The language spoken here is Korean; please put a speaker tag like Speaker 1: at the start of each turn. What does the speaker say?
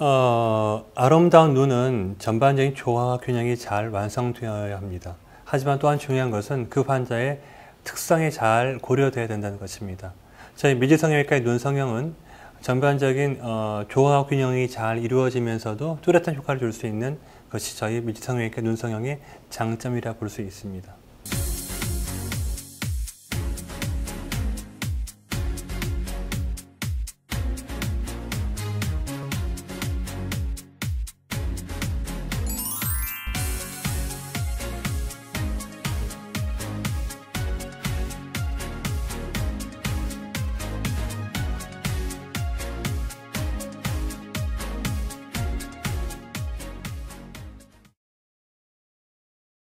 Speaker 1: 어, 아름다운 눈은 전반적인 조화와 균형이 잘 완성되어야 합니다. 하지만 또한 중요한 것은 그 환자의 특성이 잘 고려되어야 된다는 것입니다. 저희 미지성형외과의 눈 성형은 전반적인 어, 조화 균형이 잘 이루어지면서도 뚜렷한 효과를 줄 수 있는 것이 저희 미지성형외과 눈 성형의 장점이라 볼 수 있습니다.